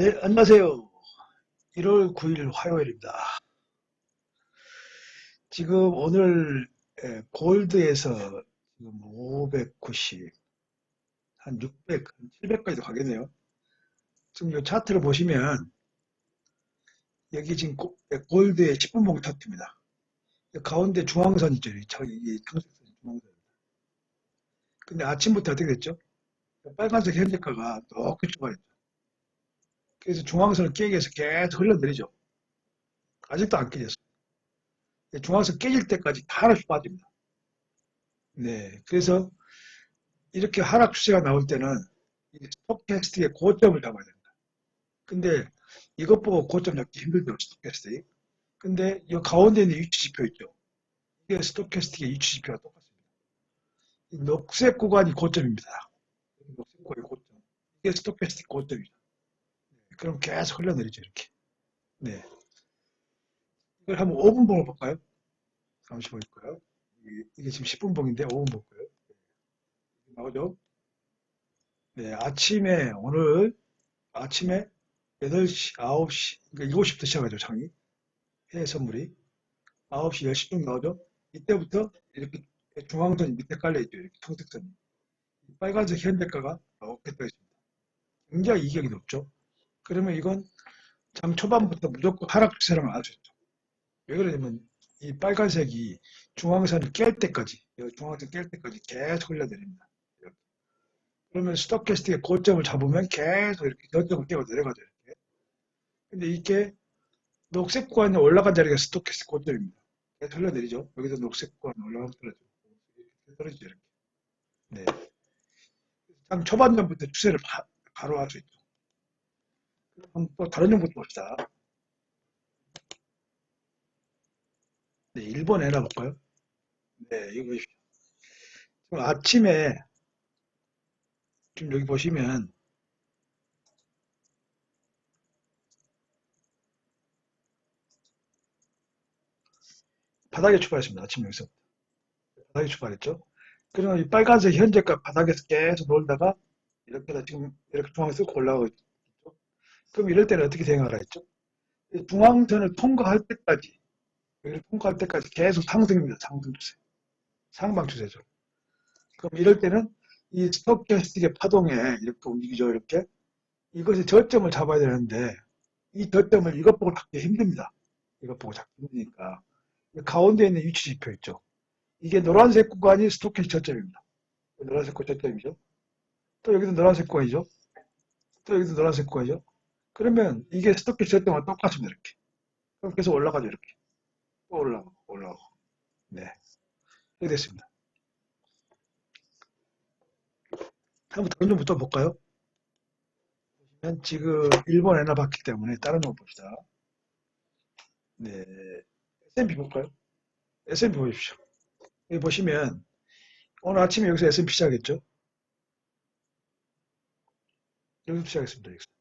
네, 안녕하세요. 1월 9일 화요일입니다. 지금 오늘 에, 골드에서 지금 590, 한 600, 700까지도 가겠네요. 지금 이 차트를 보시면 여기 지금 고- 에, 골드의 10분봉 차트입니다. 이 가운데 중앙선 있죠. 이 저- 이 청색선 중앙선. 근데 아침부터 어떻게 됐죠? 빨간색 현재가가 높게 출발했죠. 그래서 중앙선을 깨기 위해서 계속 흘러내리죠. 아직도 안 깨졌어요. 중앙선 깨질 때까지 다 하나씩 빠집니다. 네. 그래서 이렇게 하락 추세가 나올 때는 이 스토캐스틱의 고점을 잡아야 됩니다. 근데 이것 보고 고점 잡기 힘들죠, 스토캐스틱. 근데 이 가운데 있는 위치 지표 있죠. 이게 스토캐스틱의 위치 지표가 똑같습니다. 이 녹색 구간이 고점입니다. 녹색 구간이 고점. 이게 스토캐스틱 고점이죠. 그럼 계속 흘러내리죠, 이렇게. 네. 이걸 한번 5분 봉을 볼까요? 잠시 볼까요? 이게, 지금 10분 봉인데 5분 볼까요? 나오죠? 네, 아침에, 오늘 아침에 8시, 9시, 그러니까 7시부터 시작하죠, 장이. 해외 선물이. 9시, 10시 쯤 나오죠? 이때부터 이렇게 중앙선이 밑에 깔려있죠, 이렇게 청색선이. 빨간색 현대가가 이렇게 떠 있습니다. 굉장히 이격이 높죠? 그러면 이건 장 초반부터 무조건 하락 알수 있죠. 왜 그러냐면 이 빨간색이 중앙선을 깰 때까지, 중앙선 깰 때까지 계속 흘러내립니다. 이렇게. 그러면 스토캐스틱의 고점을 잡으면 계속 이렇게 저점을 깨고 내려가죠. 이렇게. 근데 이게 녹색 구간에 올라간 자리가 스토캐스틱 고점입니다. 계속 흘러내리죠. 여기서 녹색 구간에 올라가면 떨어지고 떨어지죠. 이렇게. 네. 장 초반전부터 추세를 바, 바로 할 수 있죠. 또 다른 정보 봅시다. 네, 일본 에나 볼까요? 네, 이거 보십시오. 지금 아침에 지금 여기 보시면 바닥에 출발했습니다. 아침 여기서 바닥에 출발했죠. 그러면 이 빨간색 현재가 바닥에서 계속 놀다가 이렇게 다 지금 이렇게 중앙에 서 올라가고 있죠. 그럼 이럴 때는 어떻게 대응하라 했죠? 이 중앙선을 통과할 때까지 여기를 통과할 때까지 계속 상승입니다. 상승 추세. 상방 추세죠. 그럼 이럴 때는 이 스토캐스틱의 파동에 이렇게 움직이죠. 이렇게. 이것의 저점을 잡아야 되는데 이 저점을 이것 보고 잡기 힘듭니다. 이것 보고 잡기 힘드니까. 이 가운데 있는 위치 지표 있죠. 이게 노란색 구간이 스토캐스틱 저점입니다. 노란색 구간 저점이죠. 또 여기도 노란색 구간이죠. 또 여기도 노란색 구간이죠. 그러면 이게 스토캐스틱 저점과 똑같습니다. 이렇게. 그럼 계속 올라가죠. 이렇게. 또 올라가고 올라가고. 네. 이렇게 됐습니다. 한번 다른 점부터 볼까요? 보시면 지금 일본 엔화 봤기 때문에 다른 점 봅시다. 네. S&P 볼까요? S&P 보십시오. 여기 보시면 오늘 아침에 여기서 S&P 시작했죠? 여기서 시작했습니다. 여기서.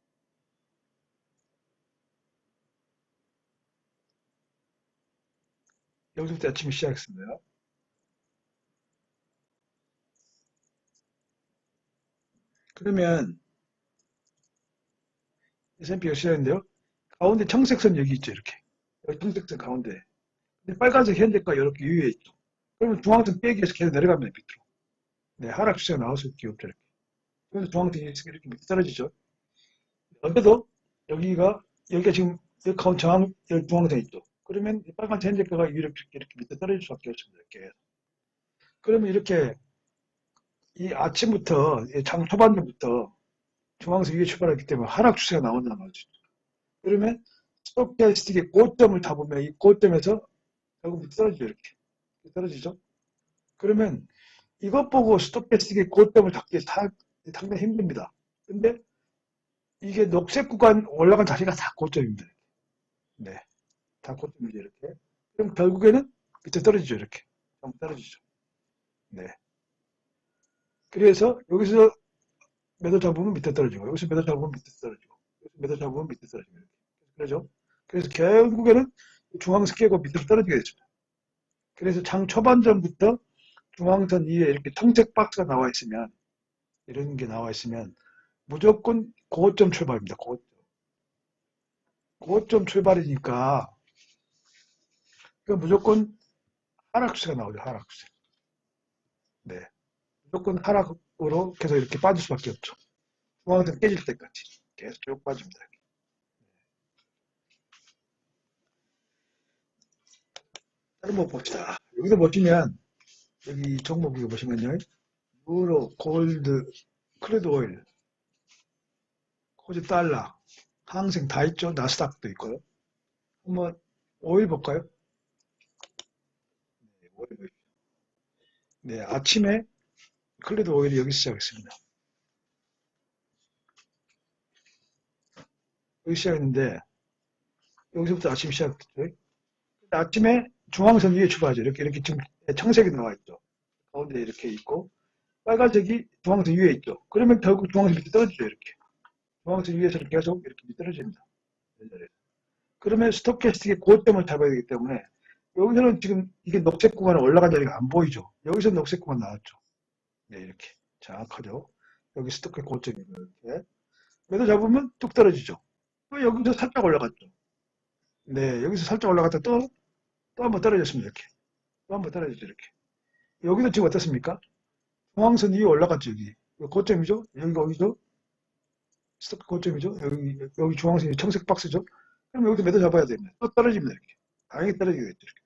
여기서부터 아침에 시작했습니다. 그러면 S&P가 시작인데요. 가운데 청색선 여기 있죠, 이렇게. 여기 청색선 가운데. 근데 빨간색 현재가 이렇게 위에 있죠. 그러면 중앙선 빼기 위해서 계속 내려갑니다, 밑으로. 네, 하락 추세가 나올 수밖에 없죠, 이렇게. 그래서 중앙선이 이렇게 밑에 떨어지죠. 어제도 여기가, 여기가 지금 여기 가운데 정황, 여기 중앙선 있죠. 그러면 이 빨간 현재가가 이렇게, 이렇게 밑에 떨어질 수 밖에 없습니다, 이렇게. 그러면 이렇게 이 아침부터 이장 초반부터 중앙선 위에 출발했기 때문에 하락 추세가 나온다는 거죠. 그러면 스토캐스틱의 고점을 잡으면 이 고점에서 결국 떨어지죠 이렇게 떨어지죠. 그러면 이것 보고 스토캐스틱의 고점을 잡기 다- 상당히 힘듭니다. 근데 이게 녹색 구간 올라간 자리가 다 고점입니다. 네, 다 고점이죠 이렇게. 그럼 결국에는 밑에 떨어지죠 이렇게. 좀 떨어지죠. 네. 그래서 여기서 매도 잡으면 밑에 떨어지고 여기서 매도 잡으면 밑에 떨어지고 여기서 매도 잡으면 밑에 떨어지고 이렇게. 그러죠. 그래서 결국에는 중앙선 깨고 밑으로 떨어지게 됐습니다. 그래서 장 초반전부터 중앙선 위에 이렇게 청색 박스가 나와 있으면 이런 게 나와 있으면 무조건 고점 출발입니다. 고점. 고점 출발이니까 그 무조건 하락수가 나오죠. 하락수. 네. 무조건 하락으로 계속 이렇게 빠질 수밖에 없죠. 중앙선 깨질 때까지 계속 쭉 빠집니다. 다른 거 봅시다. 여기서 보시면 여기 종목 이거 보시면요. 유로, 골드, 크루드 오일, 코지 달러, 항생 다 있죠. 나스닥도 있고요. 한번 오일 볼까요? 네, 오일 보십시오. 네, 아침에 클레드 오일이 여기 시작했습니다. 여기 시작했는데 여기서부터 아침 시작했죠. 아침에 중앙선 위에 출발하죠. 이렇게 이렇게 지금 청색이 나와 있죠. 가운데 이렇게 있고 빨간색이 중앙선 위에 있죠. 그러면 결국 중앙선 밑에 떨어지죠. 이렇게 중앙선 위에서 계속 이렇게 떨어집니다. 그러면 스토캐스틱의 고점을 잡아야 되기 때문에 여기서는 지금 이게 녹색 구간에 올라간 자리가 안 보이죠. 여기서 녹색 구간 나왔죠. 네, 이렇게 정확하죠. 여기 스토캐 고점이고 이렇게 매도 잡으면 뚝 떨어지죠. 또 여기서 살짝 올라갔죠. 네, 여기서 살짝 올라갔다 또 또 한 번 떨어졌습니다. 이렇게. 또 한 번 떨어졌죠. 이렇게. 여기도 지금 어떻습니까? 중앙선 위에 올라갔죠. 여기. 고점이죠. 여기가 어디죠? 스톱 고점이죠. 여기, 여기 중앙선이 청색 박스죠. 그럼 여기서 매도 잡아야 됩니다. 또 떨어집니다. 이렇게. 당연히 떨어지겠죠. 이렇게.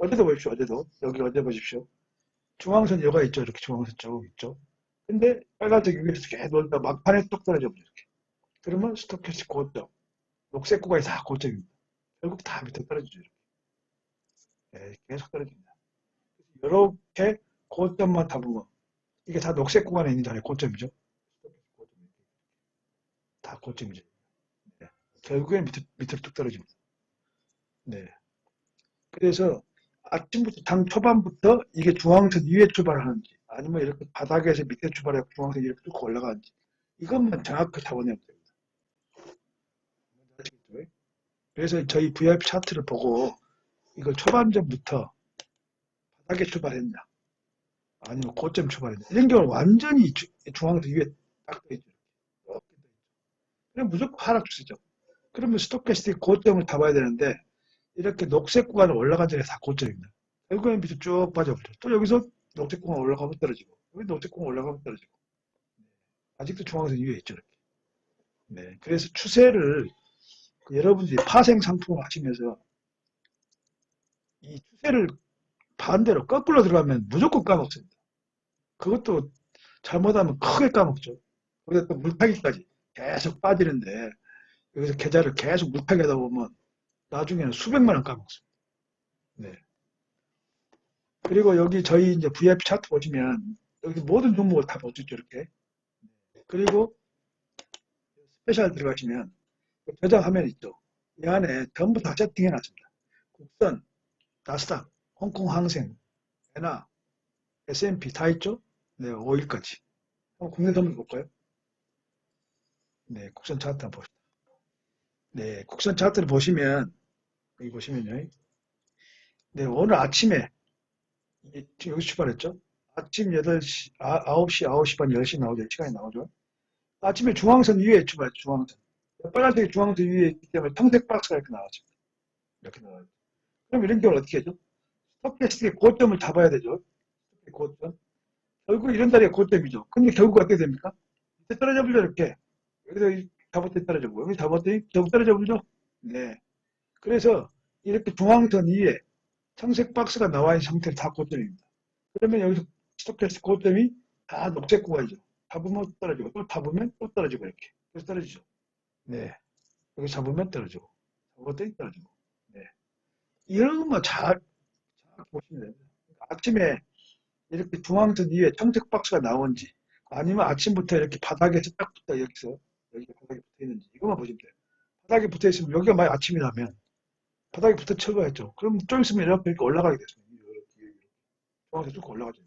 네. 어제도 보십시오. 어제도. 여기 어제 보십시오. 중앙선 여가 있죠. 이렇게 중앙선 쭉 있죠. 근데 빨간색 위에서 계속 놀다 막판에 뚝 떨어져 버려. 이렇게. 그러면 스톱캐치 고점. 녹색 구간이 다 고점입니다. 결국 다 밑에 떨어지죠. 이렇게. 네, 계속 떨어집니다. 이렇게 고점만 잡으면 이게 다 녹색 구간에 있는 자리 고점이죠. 다 고점이죠. 네. 결국엔 밑에, 밑으로 뚝 떨어집니다. 네. 그래서 아침부터 당 초반부터 이게 중앙선 위에 출발하는지 아니면 이렇게 바닥에서 밑에 출발해서 중앙선 이렇게 쭉 올라가는지 이것만 정확히 잡아내면 됩니다. 그래서 저희 VIP 차트를 보고 이걸 초반전부터 바닥에 출발했냐 아니면 고점 출발했냐 이런 경우는 완전히 주- 중앙선 위에 딱 떠있죠. 그럼 무조건 하락 추세죠. 그러면 스토캐스틱 고점을 잡아야 되는데 이렇게 녹색 구간을 올라간 자리가 다 고점입니다. 결국엔 밑에 쭉 빠져버려. 또 여기서 녹색 구간 올라가면 떨어지고, 여기 녹색 구간 올라가면 떨어지고. 네. 아직도 중앙선 위에 있죠, 이렇게. 네. 그래서 추세를 그 여러분들이 파생 상품을 하시면서 이 추세를 반대로 거꾸로 들어가면 무조건 까먹습니다. 그것도 잘못하면 크게 까먹죠. 거기다 또 물타기까지 계속 빠지는데 여기서 계좌를 계속 물타기 하다 보면 나중에는 수백만 원 까먹습니다. 네. 그리고 여기 저희 이제 VIP 차트 보시면 여기 모든 종목을 다 있죠, 이렇게. 그리고 스페셜 들어가시면 저장 화면 있죠. 이 안에 전부 다 세팅해 놨습니다. 국선, 나스닥, 홍콩 항생, 엔화, S&P 다 있죠? 네, 5일까지. 한번 국내 선물 볼까요? 네, 국선 차트 한번 봅시다. 네, 국선 차트를 보시면 여기 보시면요. 네, 오늘 아침에 이게 지금 여기 출발했죠? 아침 8시, 아, 9시, 9시 반, 10시 나오죠. 시간이 나오죠. 아침에 중앙선 위에 출발했죠. 중앙선. 빨간색이 중앙선 위에 있기 때문에 청색 박스가 이렇게 나왔습니다. 이렇게 나와요. 그럼 이런 경우는 어떻게 하죠? 스톱캐스트의 고점을 잡아야 되죠. 고점. 결국 이런 자리가 고점이죠. 근데 결국 어떻게 됩니까? 떨어져 버려 이렇게. 여기서 잡았더니 떨어져고 여기 잡았더니 저기 떨어져 버리죠. 네. 그래서 이렇게 중앙선 위에 청색 박스가 나와 있는 상태로 다 고점입니다. 그러면 여기서 스토캐스트 고점이 다 녹색 구간이죠. 잡으면 떨어지고 또 잡으면 또 떨어지고 이렇게. 그래서 떨어지죠. 네. 여기 잡으면 떨어지고 잡았더니 떨어지고. 네. 이런 것만 잘, 잘 보시면 됩니다. 아침에 이렇게 중앙선 위에 청색 박스가 나온지 아니면 아침부터 이렇게 바닥에서 딱 붙어 여기서 여기 바닥에 붙어 있는지 이것만 보시면 돼요. 바닥에 붙어 있으면 여기가 만약 아침이라면 바닥에 붙어 쳐가야죠. 그럼 좀 있으면 이렇게 올라가게 됐습니다. 쭉 올라가죠.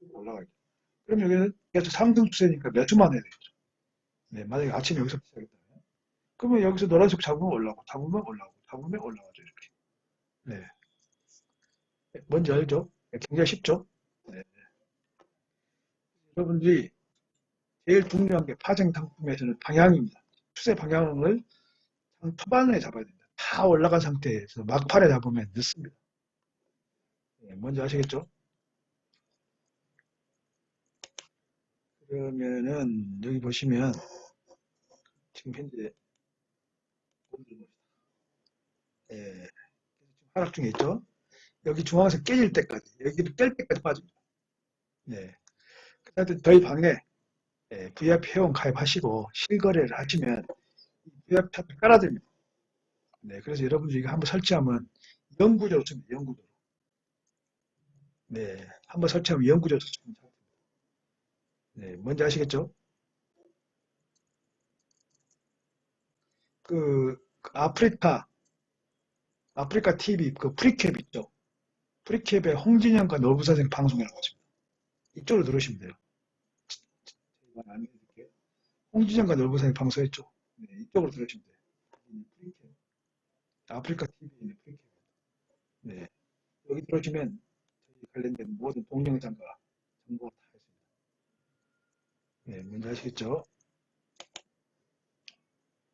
쭉 올라가죠. 그럼 여기는 계속 상승 추세니까 매수만 해야 되겠죠. 네, 만약에 아침에 여기서 시작했다면. 그러면 여기서 노란색 잡으면 올라오고, 잡으면 올라오고, 잡으면 올라가죠. 이렇게. 네. 네, 뭔지 알죠? 네, 굉장히 쉽죠? 네. 여러분들이 제일 중요한 게 파생 상품에서는 방향입니다. 추세 방향을 장 초반에 잡아야 됩니다. 다 올라간 상태에서 막판에 잡으면 늦습니다. 예, 뭔지 아시겠죠? 그러면은 여기 보시면 지금 현재 예, 하락 중에 있죠. 여기 중앙에서 깨질 때까지 여기를 깰 때까지 빠집니다. 네. 그다음에 저희 방에 예, VIP 회원 가입하시고 실거래를 하시면 이 VIP 차트 깔아드립니다. 네, 그래서 여러분들 이거 한번 설치하면 영구적으로 씁니다. 영구적으로. 네, 한번 설치하면 영구적으로 씁니다. 네, 뭔지 아시겠죠? 그, 그 아프리카 아프리카 TV 그 프리캡 있죠? 프리캡의 홍진영과 노부 선생 방송이라고 하십니다. 이쪽으로 들어오시면 돼요. 홍진영과 노부 선생 방송했죠? 네, 이쪽으로 들어오시면 돼요. 아프리카 TV에 있는 프리캡. 네, 여기 들어오시면 저희 관련된 모든 동영상과 정보가 다 있습니다. 네, 뭔지 아시겠죠?